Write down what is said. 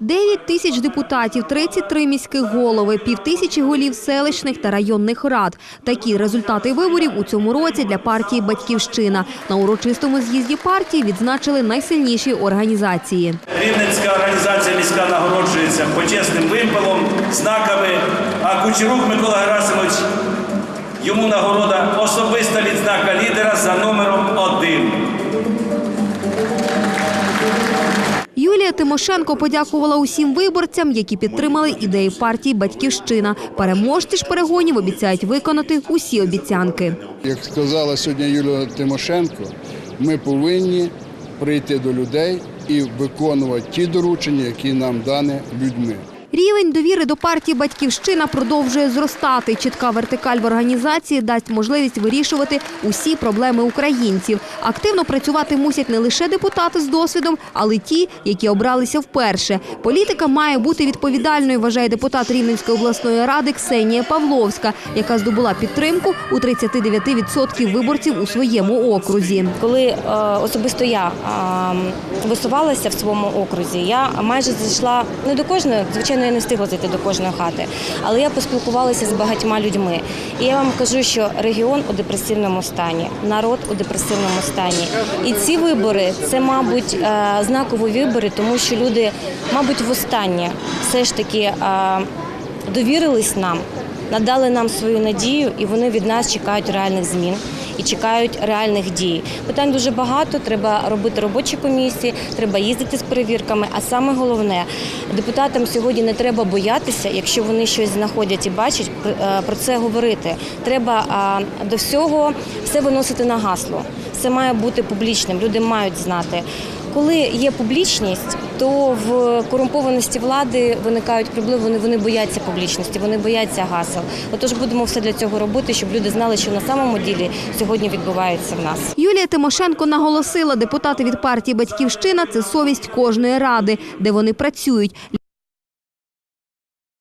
9 тисяч депутатів, 33 міських голови, півтисячі голів селищних та районних рад. Такі результати виборів у цьому році для партії «Батьківщина». На урочистому з'їзді партії відзначили найсильніші організації. Рівненська організація міська нагороджується почесним вимпелом, знаками, а Кучерук Микола Герасимович йому нагорода особиста відзнака лідера за номером один. Тимошенко подякувала усім виборцям, які підтримали ідеї партії «Батьківщина». Переможці ж перегонів обіцяють виконати усі обіцянки. Як сказала сьогодні Юлія Тимошенко, ми повинні прийти до людей і виконувати ті доручення, які нам дані людьми. Рівень довіри до партії «Батьківщина» продовжує зростати. Чітка вертикаль в організації дасть можливість вирішувати усі проблеми українців. Активно працювати мусять не лише депутати з досвідом, але й ті, які обралися вперше. Політика має бути відповідальною, вважає депутат Рівненської обласної ради Ксенія Павловська, яка здобула підтримку у 39% виборців у своєму окрузі. Коли е, особисто я висувалася в своєму окрузі, я майже зайшла не до кожної, звичайно, я не встигла зайти до кожної хати, але я поспілкувалася з багатьма людьми. І я вам кажу, що регіон у депресивному стані, народ у депресивному стані. І ці вибори це, мабуть, е, знакові вибори, тому що люди, мабуть, востаннє все ж таки е, довірились нам, надали нам свою надію, і вони від нас чекають реальних змін і чекають реальних дій. Питань дуже багато. Треба робити робочі комісії, треба їздити з перевірками. А саме головне, депутатам сьогодні не треба боятися, якщо вони щось знаходять і бачать, е, про це говорити. Треба до всього все виносити на гасло. Все має бути публічним. Люди мають знати. Коли є публічність, то в корумпованості влади виникають проблеми. Вони, вони бояться публічності, вони бояться гасел. Отож будемо все для цього робити, щоб люди знали, що на самому ділі сьогодні відбувається в нас. Юлія Тимошенко наголосила, депутати від партії «Батьківщина» – це совість кожної ради, де вони працюють.